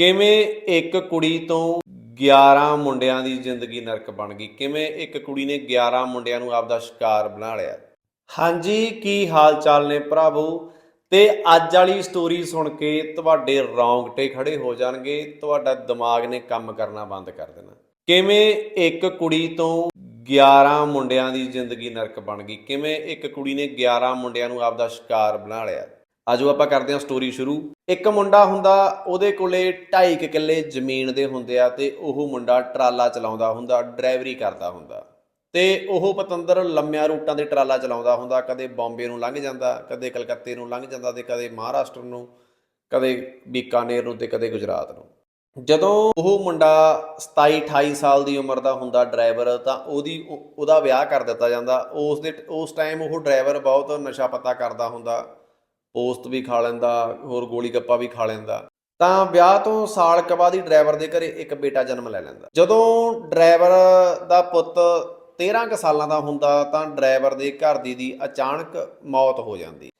ਕਿਵੇਂ ਇੱਕ ਕੁੜੀ ਤੋਂ 11 ਮੁੰਡਿਆਂ ਦੀ ਜ਼ਿੰਦਗੀ ਨਰਕ ਬਣ ਗਈ? ਕਿਵੇਂ ਇੱਕ ਕੁੜੀ ਨੇ 11 ਮੁੰਡਿਆਂ ਨੂੰ ਆਪਦਾ ਸ਼ਿਕਾਰ ਬਣਾ ਲਿਆ? ਹਾਂਜੀ, ਕੀ ਹਾਲ ਚਾਲ ਨੇ ਭਰਾਵੋ? ਤੇ ਅੱਜ ਵਾਲੀ ਸਟੋਰੀ ਸੁਣ ਕੇ ਤੁਹਾਡੇ ਰੌਂਗਟੇ ਖੜੇ ਹੋ ਜਾਣਗੇ, ਤੁਹਾਡਾ ਦਿਮਾਗ ਨੇ ਕੰਮ ਕਰਨਾ ਬੰਦ ਕਰ ਦੇਣਾ। ਕਿਵੇਂ ਇੱਕ ਕੁੜੀ ਤੋਂ 11 ਮੁੰਡਿਆਂ ਦੀ ਜ਼ਿੰਦਗੀ ਨਰਕ ਬਣ ਗਈ? ਕਿਵੇਂ ਇੱਕ ਕੁੜੀ ਨੇ 11 ਮੁੰਡਿਆਂ ਨੂੰ ਆਪਦਾ ਸ਼ਿਕਾਰ ਬਣਾ ਲਿਆ? ਆਜੋ ਆਪਾਂ ਕਰਦੇ ਹਾਂ ਸਟੋਰੀ ਸ਼ੁਰੂ। ਇੱਕ ਮੁੰਡਾ ਹੁੰਦਾ, ਉਹਦੇ ਕੋਲੇ 2.5 ਕਿੱਲੇ ਜ਼ਮੀਨ ਦੇ ਹੁੰਦੇ ਆ ਤੇ ਉਹ ਮੁੰਡਾ ਟਰਾਲਾ ਚਲਾਉਂਦਾ ਹੁੰਦਾ, ਡਰਾਈਵਰੀ ਕਰਦਾ ਹੁੰਦਾ। ਤੇ ਉਹ ਪਤੰਦਰ ਲੰਮਿਆਂ ਰੂਟਾਂ ਦੇ ਟਰਾਲਾ ਚਲਾਉਂਦਾ ਹੁੰਦਾ, ਕਦੇ ਬੰਬੇ ਨੂੰ ਲੰਘ ਜਾਂਦਾ, ਕਦੇ ਕਲਕੱਤੇ ਨੂੰ ਲੰਘ ਜਾਂਦਾ ਤੇ ਕਦੇ ਮਹਾਰਾਸ਼ਟਰ ਨੂੰ, ਕਦੇ ਬੀਕਾਨੇਰ ਨੂੰ ਤੇ ਕਦੇ ਗੁਜਰਾਤ ਨੂੰ। ਜਦੋਂ ਉਹ ਮੁੰਡਾ 27 28 ਸਾਲ ਦੀ ਉਮਰ ਦਾ ਹੁੰਦਾ ਡਰਾਈਵਰ, ਤਾਂ ਉਹਦੀ ਉਹਦਾ ਵਿਆਹ ਕਰ ਦਿੱਤਾ ਜਾਂਦਾ। ਉਸ ਦੇ, ਉਸ ਟਾਈਮ ਉਹ ਡਰਾਈਵਰ ਬਹੁਤ ਨਸ਼ਾ ਪੱਤਾ ਕਰਦਾ ਹੁੰਦਾ। ਪੋਸਤ ਵੀ ਖਾ ਲੈਂਦਾ, ਹੋਰ ਗੋਲੀ ਗੱਪਾ ਵੀ ਖਾ ਲੈਂਦਾ। ਤਾਂ ਵਿਆਹ ਤੋਂ ਸਾਲ ਕ ਬਾਅਦ ਹੀ ਡਰਾਈਵਰ ਦੇ ਘਰੇ ਇੱਕ ਬੇਟਾ ਜਨਮ ਲੈ ਲੈਂਦਾ। ਜਦੋਂ ਡਰਾਈਵਰ ਦਾ ਪੁੱਤ 13 ਕੁ ਸਾਲਾਂ ਦਾ ਹੁੰਦਾ, ਤਾਂ ਡਰਾਈਵਰ ਦੇ ਘਰ ਦੀ ਦੀ ਅਚਾਨਕ ਮੌਤ ਹੋ ਜਾਂਦੀ।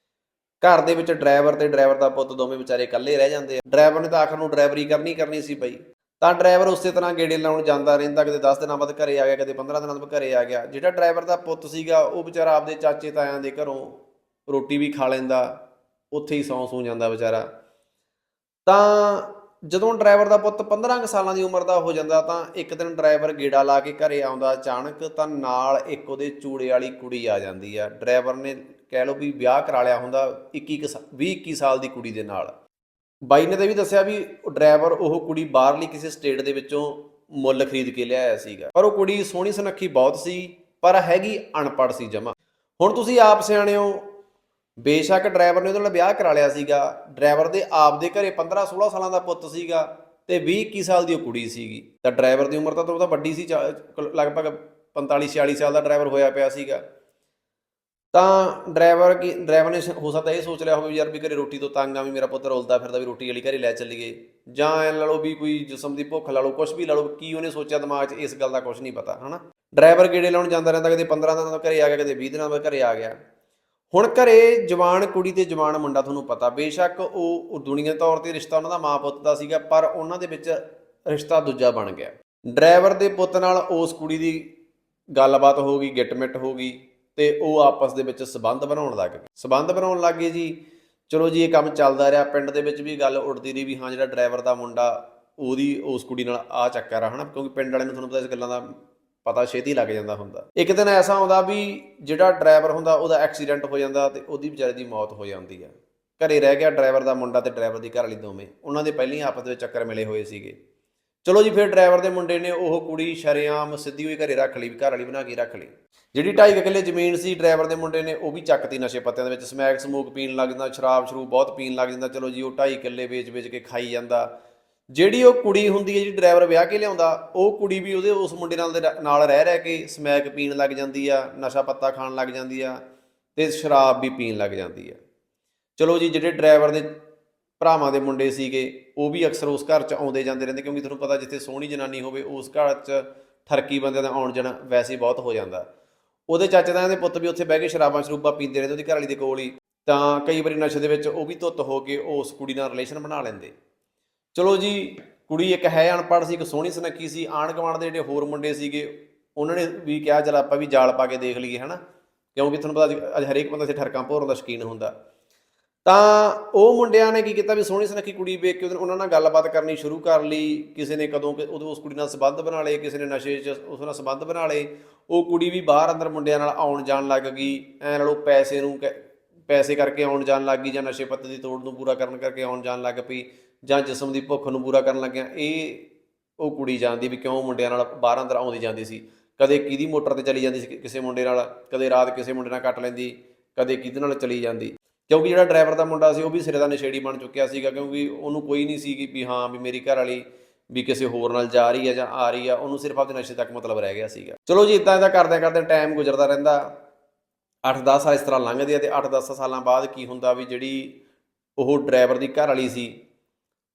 ਘਰ ਦੇ ਵਿੱਚ ਡਰਾਈਵਰ ਤੇ ਡਰਾਈਵਰ ਦਾ ਪੁੱਤ ਦੋਵੇਂ ਵਿਚਾਰੇ ਇਕੱਲੇ ਰਹਿ ਜਾਂਦੇ ਆ। ਡਰਾਈਵਰ ਨੇ ਤਾਂ ਆਖਰ ਨੂੰ ਡਰਾਈਵਰੀ ਕਰਨੀ ਕਰਨੀ ਸੀ ਬਈ। ਤਾਂ ਡਰਾਈਵਰ ਉਸੇ ਤਰ੍ਹਾਂ ਗੇੜੇ ਲਾਉਣ ਜਾਂਦਾ ਰਹਿੰਦਾ, ਕਦੇ 10 ਦਿਨਾਂ ਬਾਅਦ ਘਰੇ ਆ ਗਿਆ, ਕਦੇ 15 ਦਿਨਾਂ ਬਾਅਦ ਘਰੇ ਆ ਗਿਆ। ਜਿਹੜਾ ਡਰਾਈਵਰ ਦਾ ਪੁੱਤ ਸੀਗਾ, ਉਹ ਵਿਚਾਰਾ ਆਪਦੇ ਚਾਚੇ ਤਾਇਆਂ ਦੇ ਘਰੋਂ ਰੋਟੀ ਵੀ ਖਾ ਲੈਂਦਾ। ਉੱਥੇ ਹੀ ਸੌਂ ਸੂ ਜਾਂਦਾ ਵਿਚਾਰਾ। ਤਾਂ ਜਦੋਂ ਡਰਾਈਵਰ ਦਾ ਪੁੱਤ 15 ਕੁ ਸਾਲਾਂ ਦੀ ਉਮਰ ਦਾ ਹੋ ਜਾਂਦਾ ਤਾਂ ਇੱਕ ਦਿਨ ਡਰਾਈਵਰ ਗੇੜਾ ਲਾ ਕੇ ਘਰੇ ਆਉਂਦਾ, ਅਚਾਨਕ ਤਾਂ ਨਾਲ ਇੱਕ ਉਹਦੇ ਚੂੜੇ ਵਾਲੀ ਕੁੜੀ ਆ ਜਾਂਦੀ ਆ। ਡਰਾਈਵਰ ਨੇ ਕਹਿ ਲਓ ਵੀ ਵਿਆਹ ਕਰਾ ਲਿਆ ਹੁੰਦਾ 21 ਕੁ ਸਾ- 20 21 ਸਾਲ ਦੀ ਕੁੜੀ ਦੇ ਨਾਲ। ਬਾਈ ਨੇ ਤਾਂ ਵੀ ਦੱਸਿਆ ਵੀ ਡਰਾਈਵਰ ਉਹ ਕੁੜੀ ਬਾਹਰਲੀ ਕਿਸੇ ਸਟੇਟ ਦੇ ਵਿੱਚੋਂ ਮੁੱਲ ਖਰੀਦ ਕੇ ਲਿਆਇਆ ਸੀਗਾ। ਪਰ ਉਹ ਕੁੜੀ ਸੋਹਣੀ ਸੁਨੱਖੀ ਬਹੁਤ ਸੀ, ਪਰ ਹੈਗੀ ਅਨਪੜ੍ਹ ਸੀ ਜਮਾ। ਹੁਣ ਤੁਸੀਂ ਆਪ ਸਿਆਣੇ ਹੋ ਬੇਸ਼ੱਕ ਡਰਾਈਵਰ ਨੇ ਉਹਦੇ ਨਾਲ ਵਿਆਹ ਕਰਾ ਲਿਆ ਸੀਗਾ। ਡਰਾਈਵਰ ਦੇ ਆਪ ਦੇ ਘਰੇ 15 16 ਸਾਲਾਂ ਦਾ ਪੁੱਤ ਸੀਗਾ ਤੇ 20 21 ਸਾਲ ਦੀ ਉਹ ਕੁੜੀ ਸੀਗੀ। ਤਾਂ ਡਰਾਈਵਰ ਦੀ ਉਮਰ ਤਾਂ ਉਹਦਾ ਵੱਡੀ ਸੀ ਚਾ- ਲਗਭਗ 45 46 ਸਾਲ ਦਾ ਡਰਾਈਵਰ ਹੋਇਆ ਪਿਆ ਸੀਗਾ। ਤਾਂ ਡਰਾਈਵਰ ਕੀ, ਡਰਾਈਵਰ ਨੇ ਹੋ ਸਕਦਾ ਇਹ ਸੋਚ ਲਿਆ ਹੋਵੇ ਯਾਰ ਵੀ ਘਰੇ ਰੋਟੀ ਤੋਂ ਤੰਗ ਆ ਵੀ ਮੇਰਾ ਪੁੱਤ ਰੋਲਦਾ ਫਿਰਦਾ ਵੀ ਰੋਟੀ ਵਾਲੀ ਘਰੇ ਲੈ ਚੱਲੀਏ। ਜਾਂ ਐ ਲਾ ਲਓ ਵੀ ਕੋਈ ਜਿਸਮ ਦੀ ਭੁੱਖ ਲਾ ਲਓ ਕੁਝ ਵੀ ਲਾ ਲਓ, ਕੀ ਉਹਨੇ ਸੋਚਿਆ ਦਿਮਾਗ 'ਚ, ਇਸ ਗੱਲ ਦਾ ਕੁਝ ਨਹੀਂ ਪਤਾ, ਹਨਾ? ਡਰਾਈਵਰ ਗੇੜੇ ਲਾਉਣ ਜਾਂਦਾ ਰਹਿੰਦਾ, ਕਦੇ 15 ਦਿਨਾਂ ਬਾਅਦ ਘਰੇ ਆ ਗਿਆ, ਕਦੇ 20 ਦਿਨਾਂ ਬਾਅਦ ਘਰੇ ਆ ਗਿਆ। ਹੁਣ ਘਰੇ ਜਵਾਨ ਕੁੜੀ ਤੇ ਜਵਾਨ ਮੁੰਡਾ ਤੁਹਾਨੂੰ ਪਤਾ, ਬੇਸ਼ੱਕ ਉਹ ਦੁਨੀਆ ਤੌਰ ਤੇ ਰਿਸ਼ਤਾ ਉਹਨਾਂ ਦਾ ਮਾਂ ਪੁੱਤ ਦਾ ਸੀਗਾ, ਪਰ ਉਹਨਾਂ ਦੇ ਵਿੱਚ ਰਿਸ਼ਤਾ ਦੂਜਾ ਬਣ ਗਿਆ। ਡਰਾਈਵਰ ਦੇ ਪੁੱਤ ਨਾਲ ਉਸ ਕੁੜੀ ਦੀ ਗੱਲਬਾਤ ਹੋ ਗਈ, ਗਿੱਟਮਿੱਟ ਹੋ ਗਈ ਤੇ ਉਹ ਆਪਸ ਦੇ ਵਿੱਚ ਸਬੰਧ ਬਣਾਉਣ ਲੱਗ ਗਏ। ਸਬੰਧ ਬਣਾਉਣ ਲੱਗ ਗਏ ਜੀ। ਚਲੋ ਜੀ, ਇਹ ਕੰਮ ਚੱਲਦਾ ਰਿਹਾ। ਪਿੰਡ ਦੇ ਵਿੱਚ ਵੀ ਗੱਲ ਉੱਡਦੀ ਰਹੀ ਵੀ ਹਾਂ, ਜਿਹੜਾ ਡਰਾਈਵਰ ਦਾ ਮੁੰਡਾ ਉਹਦੀ ਉਸ ਕੁੜੀ ਨਾਲ ਆ ਚੱਕਰ ਆ, ਹਨਾ? ਕਿਉਂਕਿ ਪਿੰਡ ਵਾਲਿਆਂ ਨੂੰ ਤੁਹਾਨੂੰ ਪਤਾ ਇਸ ਗੱਲਾਂ ਦਾ ਪਤਾ ਛੇਤੀ ਲੱਗ ਜਾਂਦਾ ਹੁੰਦਾ। ਇੱਕ ਦਿਨ ਐਸਾ ਆਉਂਦਾ ਵੀ ਜਿਹੜਾ ਡਰਾਈਵਰ ਹੁੰਦਾ, ਉਹਦਾ ਐਕਸੀਡੈਂਟ ਹੋ ਜਾਂਦਾ ਤੇ ਉਹਦੀ ਵਿਚਾਰੇ ਦੀ ਮੌਤ ਹੋ ਜਾਂਦੀ ਆ। ਘਰੇ ਰਹਿ ਗਿਆ ਡਰਾਈਵਰ ਦਾ ਮੁੰਡਾ ਤੇ ਡਰਾਈਵਰ ਦੀ ਘਰ ਵਾਲੀ ਦੋਵੇਂ। ਉਹਨਾਂ ਦੇ ਪਹਿਲਾਂ ਹੀ ਆਪਸ ਵਿੱਚ ਚੱਕਰ ਮਿਲੇ ਹੋਏ ਸੀਗੇ। ਚਲੋ ਜੀ, ਫਿਰ ਡਰਾਈਵਰ ਦੇ ਮੁੰਡੇ ਨੇ ਉਹ ਕੁੜੀ ਸ਼ਰੇਆਮ ਸਿੱਧੀ ਹੋਈ ਘਰੇ ਰੱਖ ਲਈ, ਵੀ ਘਰ ਵਾਲੀ ਬਣਾ ਕੇ ਰੱਖ ਲਈ। ਜਿਹੜੀ 2.5 ਕਿੱਲੇ ਜ਼ਮੀਨ ਸੀ ਡਰਾਈਵਰ ਦੇ ਮੁੰਡੇ ਨੇ, ਉਹ ਵੀ ਚੱਕਤੀ ਨਸ਼ੇ ਪੱਤਿਆਂ ਦੇ ਵਿੱਚ। ਸਮੈਕ ਸਮੂਕ ਪੀਣ ਲੱਗ ਜਾਂਦਾ ਸ਼ਰਾਬ ਸ਼ਰੂ ਬਹੁਤ ਪੀਣ ਲੱਗ ਜਾਂਦਾ। ਚਲੋ ਜੀ, ਉਹ 2.5 ਕਿੱਲੇ ਵੇਚ-ਵੇਚ ਕੇ ਖਾਈ ਜਾਂਦਾ। ਜਿਹੜੀ ਉਹ ਕੁੜੀ ਹੁੰਦੀ ਹੈ, ਜਿਹੜੀ ਡਰਾਈਵਰ ਵਿਆਹ ਕੇ ਲਿਆਉਂਦਾ, ਉਹ ਕੁੜੀ ਵੀ ਉਹਦੇ, ਉਸ ਮੁੰਡੇ ਨਾਲ ਦੇ ਰ- ਨਾਲ ਰਹਿ ਰਹਿ ਕੇ ਸਮੈਕ ਪੀਣ ਲੱਗ ਜਾਂਦੀ ਆ, ਨਸ਼ਾ ਪੱਤਾ ਖਾਣ ਲੱਗ ਜਾਂਦੀ ਆ ਤੇ ਸ਼ਰਾਬ ਵੀ ਪੀਣ ਲੱਗ ਜਾਂਦੀ ਆ। ਚਲੋ ਜੀ, ਜਿਹੜੇ ਡਰਾਈਵਰ ਦੇ ਭਰਾਵਾਂ ਦੇ ਮੁੰਡੇ ਸੀਗੇ, ਉਹ ਵੀ ਅਕਸਰ ਉਸ ਘਰ 'ਚ ਆਉਂਦੇ ਜਾਂਦੇ ਰਹਿੰਦੇ, ਕਿਉਂਕਿ ਤੁਹਾਨੂੰ ਪਤਾ ਜਿੱਥੇ ਸੋਹਣੀ ਜਨਾਨੀ ਹੋਵੇ, ਉਸ ਘਰ 'ਚ ਠਰਕੀ ਬੰਦੇ ਦਾ ਆਉਣ ਜਾਣਾ ਵੈਸੇ ਹੀ ਬਹੁਤ ਹੋ ਜਾਂਦਾ। ਉਹਦੇ ਚਾਚੇ ਤਾਇਆਂ ਦੇ ਪੁੱਤ ਵੀ ਉੱਥੇ ਬਹਿ ਕੇ ਸ਼ਰਾਬਾਂ ਸ਼ਰੂਬਾਂ ਪੀਂਦੇ ਰਹਿੰਦੇ, ਉਹਦੀ ਘਰ ਵਾਲੀ ਦੇ ਕੋਲ ਹੀ। ਤਾਂ ਕਈ ਵਾਰੀ ਨਸ਼ੇ ਦੇ ਵਿੱਚ ਉਹ ਵੀ ਧੁੱਤ ਹੋ ਕੇ ਉਸ ਕੁੜੀ ਨਾਲ ਰਿਲੇਸ਼ਨ ਬਣਾ ਲੈਂਦੇ। ਚਲੋ ਜੀ, ਕੁੜੀ ਇੱਕ ਹੈ ਅਨਪੜ੍ਹ ਸੀ, ਇੱਕ ਸੋਹਣੀ ਸੁਨੱਖੀ ਸੀ ਆਣ ਗੁਆਂਢ ਦੇ ਜਿਹੜੇ ਹੋਰ ਮੁੰਡੇ ਸੀਗੇ, ਉਹਨਾਂ ਨੇ ਵੀ ਕਿਹਾ, ਚਲ ਆਪਾਂ ਵੀ ਜਾਲ ਪਾ ਕੇ ਦੇਖ ਲਈਏ, ਹਨਾ? ਕਿਉਂਕਿ ਤੁਹਾਨੂੰ ਪਤਾ ਅੱਜ- ਹਰੇਕ ਬੰਦਾ ਸੇ ਠਰਕਾਂ ਭੋਰਨ ਦਾ ਸ਼ੌਕੀਨ ਹੁੰਦਾ। ਤਾਂ ਉਹ ਮੁੰਡਿਆਂ ਨੇ ਕੀ ਕੀਤਾ ਵੀ ਸੋਹਣੀ ਸੁਨੱਖੀ ਕੁੜੀ ਵੇਖ ਕੇ ਉਹਦੇ- ਉਹਨਾਂ ਨਾਲ ਗੱਲਬਾਤ ਕਰਨੀ ਸ਼ੁਰੂ ਕਰ ਲਈ। ਕਿਸੇ ਨੇ ਕਦੋਂ ਉਦੋਂ ਉਸ ਕੁੜੀ ਨਾਲ ਸੰਬੰਧ ਬਣਾ ਲਏ, ਕਿਸੇ ਨੇ ਨਸ਼ੇ 'ਚ ਉਸ ਨਾਲ ਸੰਬੰਧ ਬਣਾ ਲਏ। ਉਹ ਕੁੜੀ ਵੀ ਬਾਹਰ ਅੰਦਰ ਮੁੰਡਿਆਂ ਨਾਲ ਆਉਣ ਜਾਣ ਲੱਗ ਗਈ। ਐ ਨਾਲੋਂ ਪੈਸੇ ਨੂੰ ਕਹਿ- ਪੈਸੇ ਕਰਕੇ ਆਉਣ ਜਾਣ ਲੱਗ ਗਈ ਜਾਂ ਨਸ਼ੇ ਪੱਤੇ ਦੀ ਤੋੜ ਨੂੰ ਪੂਰਾ ਕਰਨ ਕਰਕੇ ਆਉਣ ਜਾਣ ਲੱਗ ਪਈ। ਜਾਂ ਜਿਸਮ ਦੀ ਭੁੱਖ ਨੂੰ ਪੂਰਾ ਕਰਨ ਲੱਗਿਆ, ਇਹ ਉਹ ਕੁੜੀ ਜਾਂਦੀ ਵੀ ਕਿਉਂ ਮੁੰਡਿਆਂ ਨਾਲ ਬਾਹਰ ਅੰਦਰ ਆਉਂਦੀ ਜਾਂਦੀ ਸੀ? ਕਦੇ ਕਿਹਦੀ ਮੋਟਰ ਤੇ ਚਲੀ ਜਾਂਦੀ ਸੀ ਕਿਸੇ ਮੁੰਡੇ ਨਾਲ? ਕਦੇ ਰਾਤ ਕਿਸੇ ਮੁੰਡੇ ਨਾਲ ਕੱਟ ਲੈਂਦੀ, ਕਦੇ ਕਿਹਦੇ ਨਾਲ ਚਲੀ ਜਾਂਦੀ? ਕਿਉਂਕਿ ਜਿਹੜਾ ਡਰਾਈਵਰ ਦਾ ਮੁੰਡਾ ਸੀ, ਉਹ ਵੀ ਸਿਰੇ ਦਾ ਨਸ਼ੇੜੀ ਬਣ ਚੁੱਕਿਆ ਸੀਗਾ, ਕਿਉਂਕਿ ਉਹਨੂੰ ਕੋਈ ਨਹੀਂ ਸੀਗੀ ਵੀ ਹਾਂ ਵੀ ਮੇਰੀ ਘਰ ਵਾਲੀ ਵੀ ਕਿਸੇ ਹੋਰ ਨਾਲ ਜਾ ਰਹੀ ਹੈ ਜਾਂ ਆ ਰਹੀ ਆ ਉਹਨੂੰ ਸਿਰਫ ਆਪਦੇ ਨਸ਼ੇ ਤੱਕ ਮਤਲਬ ਰਹਿ ਗਿਆ ਸੀਗਾ। ਚਲੋ ਜੀ ਇਦਾਂ ਇਦਾਂ ਕਰਦਿਆਂ ਕਰਦਿਆਂ ਟਾਈਮ ਗੁਜ਼ਰਦਾ ਰਹਿੰਦਾ। 8-10 ਸਾਲ ਇਸ ਤਰ੍ਹਾਂ ਲੰਘਦੇ ਆ ਤੇ 8-10 ਸਾਲਾਂ ਬਾਅਦ ਕੀ ਹੁੰਦਾ ਵੀ ਜਿਹੜੀ ਉਹ ਡਰਾਈਵਰ ਦੀ ਘਰ ਵਾਲੀ ਸੀ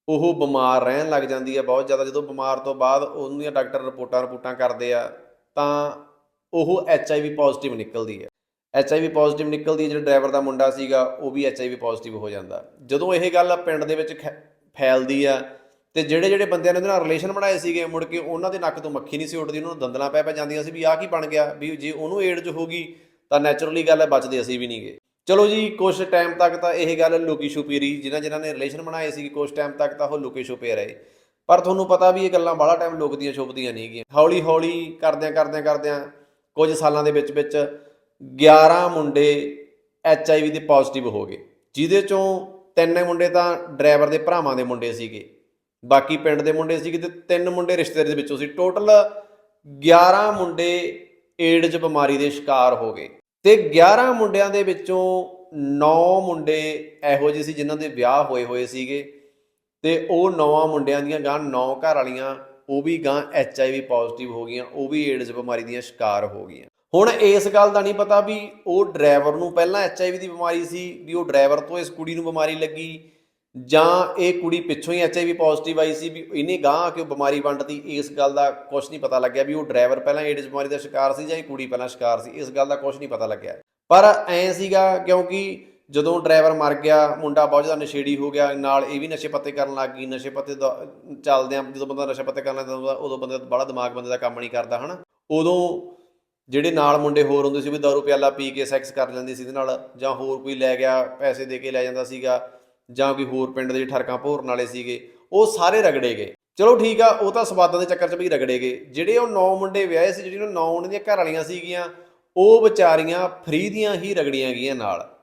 ਉਹ ਬਿਮਾਰ ਰਹਿਣ ਲੱਗ ਜਾਂਦੀ ਹੈ ਬਹੁਤ ਜ਼ਿਆਦਾ। ਜਦੋਂ ਬਿਮਾਰ ਤੋਂ ਬਾਅਦ ਉਹਦੀਆਂ ਡਾਕਟਰ ਰਿਪੋਰਟਾਂ ਰਿਪੋਰਟਾਂ ਕਰਦੇ ਆ, ਤਾਂ ਉਹ ਐੱਚ ਆਈ ਵੀ ਪੋਜ਼ਿਟਿਵ ਨਿਕਲਦੀ ਹੈ। ਐੱਚ ਆਈ ਵੀ ਪੋਜ਼ਿਟਿਵ ਨਿਕਲਦੀ ਜਿਹੜਾ ਡਰਾਈਵਰ ਦਾ ਮੁੰਡਾ ਸੀਗਾ, ਉਹ V H I we positive ਹੋ ਜਾਂਦਾ। ਜਦੋਂ ਇਹ ਗੱਲ ਪਿੰਡ ਦੇ ਵਿੱਚ ਖੈ- ਫੈਲਦੀ ਆ, ਤੇ ਜਿਹੜੇ ਜਿਹੜੇ ਬੰਦਿਆਂ ਨੇ ਉਹਦੇ ਨਾਲ ਰਿਲੇਸ਼ਨ ਬਣਾਏ ਸੀਗੇ, ਮੁੜ ਕੇ ਉਹਨਾਂ ਦੇ ਨੱਕ ਤੋਂ ਮੱਖੀ ਨਹੀਂ ਸੀ ਉੱਡਦੀ, ਉਹਨਾਂ ਨੂੰ ਦੰਦਲਾਂ ਪੈ ਪੈ ਜਾਂਦੀਆਂ ਸੀ ਵੀ ਆਹ ਕੀ ਬਣ ਗਿਆ, ਵੀ ਜੇ ਉਹਨੂੰ ਏਡਜ਼ ਹੋ ਗਈ, ਤਾਂ ਨੈਚੁਰਲੀ ਗੱਲ ਹੈ ਬਚਦੇ ਅਸੀਂ ਵੀ ਨਹੀਂਗੇ ਚਲੋ ਜੀ ਕੁਝ ਟਾਈਮ ਤੱਕ ਤਾਂ ਇਹ ਗੱਲ ਲੁਕੀ ਛੁਪੀ ਰਹੀ, ਜਿਨ੍ਹਾਂ ਜਿਨ੍ਹਾਂ ਨੇ ਰਿਲੇਸ਼ਨ ਬਣਾਏ ਸੀ ਕੁਝ ਟਾਈਮ ਤੱਕ ਤਾਂ ਉਹ ਲੁਕੇ ਛੁਪੇ ਰਹੇ। ਪਰ ਤੁਹਾਨੂੰ ਪਤਾ ਵੀ ਇਹ ਗੱਲਾਂ ਬਾਹਲਾ ਟਾਈਮ ਲੁਕਦੀਆਂ ਛੁਪਦੀਆਂ ਨਹੀਂ ਗੀਆਂ ਹੌਲੀ ਹੌਲੀ ਕਰਦਿਆਂ ਕਰਦਿਆਂ ਕਰਦਿਆਂ ਕੁਝ ਸਾਲਾਂ ਦੇ ਵਿੱਚ ਵਿੱਚ 11 ਮੁੰਡੇ ਐਚ ਆਈ ਵੀ ਦੇ ਪੋਜ਼ਿਟਿਵ ਹੋ ਗਏ। ਜਿਹਦੇ ਚੋਂ ਤਿੰਨ ਮੁੰਡੇ ਤਾਂ ਡਰਾਈਵਰ ਦੇ ਭਰਾਵਾਂ ਦੇ ਮੁੰਡੇ ਸੀਗੇ। ਬਾਕੀ ਪਿੰਡ ਦੇ ਮੁੰਡੇ ਸੀਗੇ ਤੇ ਤਿੰਨ ਮੁੰਡੇ ਰਿਸ਼ਤੇਦਾਰ ਦੇ ਵਿੱਚੋਂ ਸੀ। ਟੋਟਲ 11 ਮੁੰਡੇ ਏਡਜ਼ ਬਿਮਾਰੀ ਦੇ ਸ਼ਿਕਾਰ ਹੋ ਗਏ। ਤੇ 11 ਮੁੰਡਿਆਂ ਦੇ ਵਿੱਚੋਂ 9 ਮੁੰਡੇ ਇਹੋ ਜਿਹੇ ਸੀ ਜਿਨ੍ਹਾਂ ਦੇ ਵਿਆਹ ਹੋਏ ਹੋਏ ਸੀਗੇ ਤੇ ਉਹ ਨੌਵਾਂ ਮੁੰਡਿਆਂ ਦੀਆਂ ਗਾਂ 9 ਘਰ ਵਾਲੀਆਂ, ਉਹ ਵੀ ਗਾਂ ਐਚ ਆਈ ਵੀ ਪੋਜ਼ਿਟਿਵ ਹੋ ਗਈਆਂ, ਉਹ ਵੀ ਏਡਜ਼ ਬਿਮਾਰੀ ਦੀਆਂ ਸ਼ਿਕਾਰ ਹੋ ਗਈਆਂ। ਹੁਣ ਇਸ ਗੱਲ ਦਾ ਨਹੀਂ ਪਤਾ ਵੀ ਉਹ ਡਰਾਈਵਰ ਨੂੰ ਪਹਿਲਾਂ ਐਚ ਆਈ ਵੀ ਦੀ ਬਿਮਾਰੀ ਸੀ, ਵੀ ਉਹ ਡਰਾਈਵਰ ਤੋਂ ਇਸ ਕੁੜੀ ਨੂੰ ਬਿਮਾਰੀ ਲੱਗੀ ਜਾਂ ਇਹ ਕੁੜੀ ਪਿੱਛੋਂ ਹੀ ਐਚ ਆਈ ਵੀ ਪੋਜ਼ਿਟਿਵ ਆਈ ਸੀ ਵੀ ਇਹਨੇ ਗਾਂ ਆ ਕੇ ਉਹ ਬਿਮਾਰੀ ਵੰਡਤੀ, ਇਸ ਗੱਲ ਦਾ ਕੁਝ ਨਹੀਂ ਪਤਾ ਲੱਗਿਆ ਵੀ ਉਹ ਡਰਾਈਵਰ ਪਹਿਲਾਂ ਏਡਜ਼ ਬਿਮਾਰੀ ਦਾ ਸ਼ਿਕਾਰ ਸੀ ਜਾਂ ਇਹ ਕੁੜੀ ਪਹਿਲਾਂ ਸ਼ਿਕਾਰ ਸੀ, ਇਸ ਗੱਲ ਦਾ ਕੁਝ ਨਹੀਂ ਪਤਾ ਲੱਗਿਆ। ਪਰ ਐ ਸੀਗਾ ਕਿਉਂਕਿ ਜਦੋਂ ਡਰਾਈਵਰ ਮਰ ਗਿਆ, ਮੁੰਡਾ ਬਹੁਤ ਜ਼ਿਆਦਾ ਨਸ਼ੇੜੀ ਹੋ ਗਿਆ, ਨਾਲ ਇਹ ਵੀ ਨਸ਼ੇ ਪੱਤੇ ਕਰਨ ਲੱਗ ਗਈ, ਨਸ਼ੇ ਪੱਤੇ ਦਾ ਚੱਲਦਿਆਂ ਜਦੋਂ ਬੰਦਾ ਨਸ਼ੇ ਪੱਤੇ ਕਰਨ ਲੱਗਦਾ, ਉਦੋਂ- ਉਦੋਂ ਬੰਦੇ ਦਾ ਬੜਾ ਦਿਮਾਗ ਬੰਦੇ ਦਾ ਕੰਮ ਨਹੀਂ ਕਰਦਾ, ਹਨਾ? ਉਦੋਂ ਜਿਹੜੇ ਨਾਲ ਮੁੰਡੇ ਹੋਰ ਹੁੰਦੇ ਸੀ ਵੀ ਦਾਰੂ ਪਿਆਲਾ ਪੀ ਕੇ ਸੈਕਸ ਕਰ ਲੈਂਦੇ ਸੀ, ਇਹਦੇ ਨਾਲ ਜਾਂ ਹੋਰ ਕੋਈ ਲੈ ਗਿਆ, ਪੈਸੇ ਦੇ ਕੇ ਲੈ ਜਾਂਦਾ ਸੀਗਾ ਜਾਂ ਕੋਈ ਹੋਰ ਪਿੰਡ ਦੇ ਠਰਕਾਂ ਭੋਰਨ ਵਾਲੇ ਸੀਗੇ, ਉਹ ਸਾਰੇ ਰਗੜੇ ਗਏ। ਚਲੋ ਠੀਕ ਆ, ਉਹ ਤਾਂ ਸਵਾਦਾਂ ਦੇ ਚੱਕਰ 'ਚ ਵੀ ਰਗੜੇ ਗਏ। ਜਿਹੜੇ ਉਹ ਨੌ ਮੁੰਡੇ ਵਿਆਹੇ ਸੀ, ਜਿਹੜੀਆਂ ਨੌ ਉਹਨਾਂ ਦੀਆਂ ਘਰ ਵਾਲੀਆਂ ਸੀਗੀਆਂ, ਉਹ ਵਿਚਾਰੀਆਂ ਫਰੀ ਦੀਆਂ ਹੀ ਰਗੜੀਆਂ ਗਈਆਂ ਨਾਲ।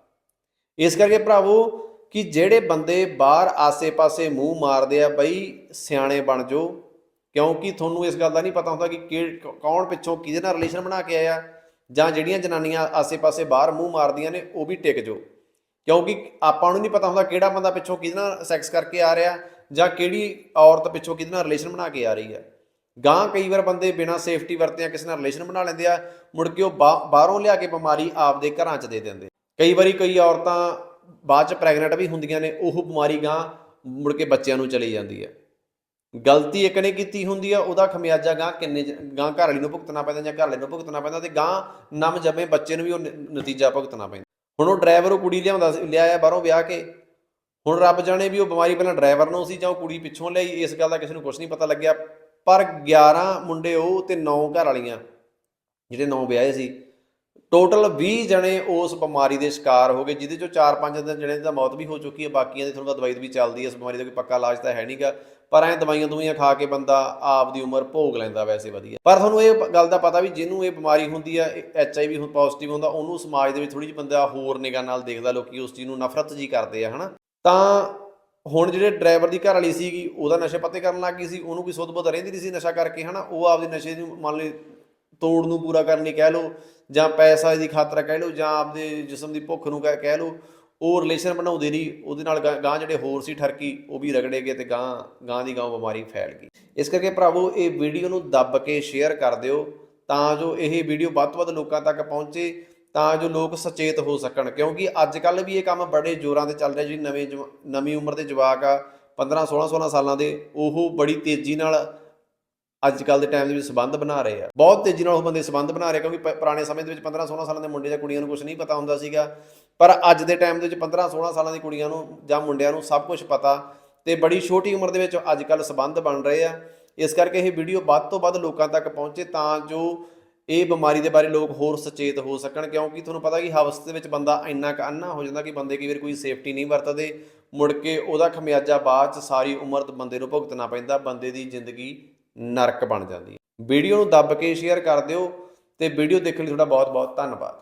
ਇਸ ਕਰਕੇ ਭਰਾਵੋ, ਕਿ ਜਿਹੜੇ ਬੰਦੇ ਬਾਹਰ ਆਸੇ-ਪਾਸੇ ਮੂੰਹ ਮਾਰਦੇ ਆ, ਬਈ ਸਿਆਣੇ ਬਣ ਜਾਓ, ਕਿਉਂਕਿ ਤੁਹਾਨੂੰ ਇਸ ਗੱਲ ਦਾ ਨਹੀਂ ਪਤਾ ਹੁੰਦਾ ਕਿ ਕਿ- ਕੌਣ ਪਿੱਛੋਂ ਕਿਹਦੇ ਨਾਲ ਰਿਲੇਸ਼ਨ ਬਣਾ ਕੇ ਆਇਆ, ਜਾਂ ਜਿਹੜੀਆਂ ਜਨਾਨੀਆਂ ਆਸੇ-ਪਾਸੇ ਬਾਹਰ ਮੂੰਹ ਮਾਰਦੀਆਂ ਨੇ, ਉਹ ਵੀ ਟਿਕ ਜਾਓ। ਕਿਉਂਕਿ ਆਪਾਂ ਨੂੰ ਨਹੀਂ ਪਤਾ ਹੁੰਦਾ ਕਿਹੜਾ ਬੰਦਾ ਪਿੱਛੋਂ ਕਿਹਦੇ ਨਾਲ ਸੈਕਸ ਕਰਕੇ ਆ ਰਿਹਾ ਜਾਂ ਕਿਹੜੀ ਔਰਤ ਪਿੱਛੋਂ ਕਿਹਦੇ ਨਾਲ ਰਿਲੇਸ਼ਨ ਬਣਾ ਕੇ ਆ ਰਹੀ ਹੈ। ਗਾਂ ਕਈ ਵਾਰ ਬੰਦੇ ਬਿਨਾਂ ਸੇਫਟੀ ਵਰਤਿਆਂ ਕਿਸੇ ਨਾਲ ਰਿਲੇਸ਼ਨ ਬਣਾ ਲੈਂਦੇ ਆ, ਮੁੜ ਕੇ ਉਹ ਬਾ- ਬਾਹਰੋਂ ਲਿਆ ਕੇ ਬਿਮਾਰੀ ਆਪਦੇ ਘਰਾਂ 'ਚ ਦੇ ਦਿੰਦੇ। ਕਈ ਵਾਰੀ ਕਈ ਔਰਤਾਂ ਬਾਅਦ 'ਚ ਪ੍ਰੈਗਨੈਂਟ ਵੀ ਹੁੰਦੀਆਂ ਨੇ, ਉਹ ਬਿਮਾਰੀ ਗਾਂ ਮੁੜ ਕੇ ਬੱਚਿਆਂ ਨੂੰ ਚਲੀ ਜਾਂਦੀ ਹੈ। ਗਲਤੀ ਇੱਕ ਨੇ ਕੀਤੀ ਹੁੰਦੀ ਆ, ਉਹਦਾ ਖਮਿਆਜਾ ਗਾਂ ਕਿੰਨੇ ਜ- ਗਾਂ ਘਰ ਵਾਲੀ ਨੂੰ ਭੁਗਤਣਾ ਪੈਂਦਾ ਜਾਂ ਘਰ ਵਾਲੇ ਨੂੰ ਭੁਗਤਣਾ ਪੈਂਦਾ ਤੇ ਗਾਂ ਨਮ ਜੰਮੇ ਬੱਚੇ ਨੂੰ ਵੀ ਉਹ ਨਤੀਜਾ ਭੁਗਤਣਾ ਪੈਂਦਾ। ਹੁਣ ਉਹ ਡਰਾਈਵਰ ਉਹ ਕੁੜੀ ਲਿਆਉਂਦਾ ਸੀ, ਲਿਆਇਆ ਬਾਹਰੋਂ ਵਿਆਹ ਕੇ। ਹੁਣ ਰੱਬ ਜਾਣੇ ਵੀ ਉਹ ਬਿਮਾਰੀ ਪਹਿਲਾਂ ਡਰਾਈਵਰ ਨੂੰ ਸੀ ਜਾਂ ਉਹ ਕੁੜੀ ਪਿੱਛੋਂ ਲਈ, ਇਸ ਗੱਲ ਦਾ ਕਿਸੇ ਨੂੰ ਕੁਝ ਨਹੀਂ ਪਤਾ ਲੱਗਿਆ। ਪਰ 11 ਮੁੰਡੇ ਉਹ ਤੇ 9 ਘਰ ਵਾਲੀਆਂ, ਜਿਹੜੇ 9 ਵਿਆਹੇ ਸੀ। ਟੋਟਲ 20 ਜਣੇ ਉਸ ਬਿਮਾਰੀ ਦੇ ਸ਼ਿਕਾਰ ਹੋ ਗਏ, ਜਿਹਦੇ ਚੋਂ 4-5 ਦਿਨ ਜਣੇ ਦੀ ਮੌਤ ਵੀ ਹੋ ਚੁੱਕੀ ਹੈ, ਬਾਕੀਆਂ ਦੀ ਤੁਹਾਨੂੰ ਪਤਾ ਦਵਾਈ ਵੀ ਚੱਲਦੀ ਹੈ, ਇਸ ਬਿਮਾਰੀ ਦਾ ਕੋਈ ਪੱਕਾ ਇਲਾਜ ਤਾਂ ਹੈ ਨਹੀਂਗਾ ਪਰ ਐ ਦਵਾਈਆਂ ਦਵਾਈਆਂ ਖਾ ਕੇ ਬੰਦਾ ਆਪ ਦੀ ਉਮਰ ਭੋਗ ਲੈਂਦਾ ਵੈਸੇ ਵਧੀਆ। ਪਰ ਤੁਹਾਨੂੰ ਇਹ ਗੱਲ ਦਾ ਪਤਾ ਵੀ ਜਿਹਨੂੰ ਇਹ ਬਿਮਾਰੀ ਹੁੰਦੀ ਆ ਐਚ ਆਈ ਵੀ ਪੋਜ਼ਿਟਿਵ ਹੁੰਦਾ, ਉਹਨੂੰ ਸਮਾਜ ਦੇ ਵਿੱਚ ਥੋੜੀ ਜਿਹੀ ਬੰਦਾ ਹੋਰ ਨਿਗਾਹ ਨਾਲ ਦੇਖਦਾ, ਲੋਕੀ ਉਸ ਚੀਜ਼ ਨੂੰ ਨਫ਼ਰਤ ਜੀ ਕਰਦੇ ਆ, ਹਨਾ। ਤਾਂ ਹੁਣ ਜਿਹੜੇ ਡਰਾਈਵਰ ਦੀ ਘਰ ਵਾਲੀ ਸੀਗੀ, ਉਹਦਾ ਨਸ਼ਾ ਪੱਤੇ ਕਰਨ ਲੱਗ ਗਈ ਸੀ, ਉਹਨੂੰ ਕੋਈ ਸੁੱਧ ਬੁੱਧ ਰਹਿੰਦੀ ਨਹੀਂ ਸੀ ਨਸ਼ਾ ਕਰਕੇ, ਹਨਾ, ਉਹ ਆਪਦੇ ਨਸ਼ੇ ਨੂੰ ਮੰਨ ਲਈ ਤੋੜ ਨੂੰ ਪੂਰਾ ਕਰਨ ਲਈ ਕਹਿ ਲਓ, ਜਾਂ ਪੈਸਾ ਦੀ ਖਾਤਰ ਕਹਿ ਲਓ, ਜਾਂ ਆਪਦੇ ਜਿਸਮ ਦੀ ਭੁੱਖ ਨੂੰ ਕਹਿ ਕਹਿ ਲਓ, ਉਹ ਰਿਲੇਸ਼ਨ ਬਣਾਉਂਦੇ ਨਹੀਂ, ਉਹਦੇ ਨਾਲ ਗਾਂ ਗਾਂ ਜਿਹੜੇ ਹੋਰ ਸੀ ਠਰਕੀ, ਉਹ ਵੀ ਰਗੜੇ ਗਏ ਤੇ ਗਾਂ ਗਾਂ ਦੀ ਗਾਂ ਬਿਮਾਰੀ ਫੈਲ ਗਈ। ਇਸ ਕਰਕੇ ਭਰਾਵੋ, ਇਹ ਵੀਡੀਓ ਨੂੰ ਦੱਬ ਕੇ ਸ਼ੇਅਰ ਕਰ ਦਿਓ, ਤਾਂ ਜੋ ਇਹ ਵੀਡੀਓ ਵੱਧ ਤੋਂ ਵੱਧ ਲੋਕਾਂ ਤੱਕ ਪਹੁੰਚੇ, ਤਾਂ ਜੋ ਲੋਕ ਸੁਚੇਤ ਹੋ ਸਕਣ। ਕਿਉਂਕਿ ਅੱਜ ਕੱਲ ਵੀ ਇਹ ਕੰਮ ਬੜੇ ਜ਼ੋਰਾਂ ਤੇ ਚੱਲ ਰਿਹਾ ਜਿਹੜੀ ਨਵੇਂ ਜਵਾ- ਨਵੀਂ ਉਮਰ ਦੇ ਜਵਾਕ ਆ 15 16 16 ਸਾਲਾਂ ਦੇ, ਉਹ ਬੜੀ ਤੇਜ਼ੀ ਨਾਲ ਅੱਜ ਕੱਲ ਦੇ ਟਾਈਮ ਦੇ ਵਿੱਚ ਸਬੰਧ ਬਣਾ ਰਹੇ ਆ। ਬਹੁਤ ਤੇਜ਼ੀ ਨਾਲ ਉਹ ਬੰਦੇ ਸਬੰਧ ਬਣਾ ਰਹੇ ਕਿਉਂਕਿ ਪੁਰਾਣੇ ਸਮੇਂ ਦੇ ਵਿੱਚ 15 16 ਸਾਲਾਂ ਦੇ ਮੁੰਡੇ ਜਾਂ ਕੁੜੀਆਂ ਨੂੰ ਕੁਝ ਨਹੀਂ ਪਤਾ ਹੁੰਦਾ ਸੀਗਾ। ਪਰ ਅੱਜ ਦੇ ਟਾਈਮ ਦੇ ਵਿੱਚ 15 16 ਸਾਲਾਂ ਦੀ ਕੁੜੀਆਂ ਨੂੰ ਜਾਂ ਮੁੰਡਿਆਂ ਨੂੰ ਸਭ ਕੁਝ ਪਤਾ ਤੇ ਬੜੀ ਛੋਟੀ ਉਮਰ ਦੇ ਵਿੱਚ ਅੱਜ ਕੱਲ ਸਬੰਧ ਬਣ ਰਹੇ ਆ। ਇਸ ਕਰਕੇ ਇਹ ਵੀਡੀਓ ਵੱਧ ਤੋਂ ਵੱਧ ਲੋਕਾਂ ਤੱਕ ਪਹੁੰਚੇ ਤਾਂ ਜੋ ਇਹ ਬਿਮਾਰੀ ਦੇ ਬਾਰੇ ਲੋਕ ਹੋਰ ਸੁਚੇਤ ਹੋ ਸਕਣ। ਕਿਉਂਕਿ ਤੁਹਾਨੂੰ ਪਤਾ ਕਿ ਹਵਸ ਦੇ ਵਿੱਚ ਬੰਦਾ ਇੰਨਾ ਕੁ ਅੰਨਾ ਹੋ ਜਾਂਦਾ ਕਿ ਬੰਦੇ ਕਈ ਵਾਰ ਕੋਈ ਸੇਫਟੀ ਨਹੀਂ ਵਰਤਦੇ। ਮੁੜ ਕੇ ਉਹਦਾ ਖਮਿਆਜਾ ਬਾਅਦ ਚ ਸਾਰੀ ਉਮਰ ਬੰਦੇ ਨੂੰ ਭੁਗਤਣਾ ਪੈਂਦਾ, ਬੰਦੇ ਦੀ ਜ਼ਿੰਦਗੀ ਨਰਕ ਬਣ ਜਾਂਦੀ ਹੈ। ਵੀਡੀਓ ਨੂੰ ਦੱਬ ਕੇ ਸ਼ੇਅਰ ਕਰ ਦਿਓ ਤੇ ਵੀਡੀਓ ਦੇਖਣ ਲਈ ਤੁਹਾਡਾ ਬਹੁਤ ਬਹੁਤ ਧੰਨਵਾਦ।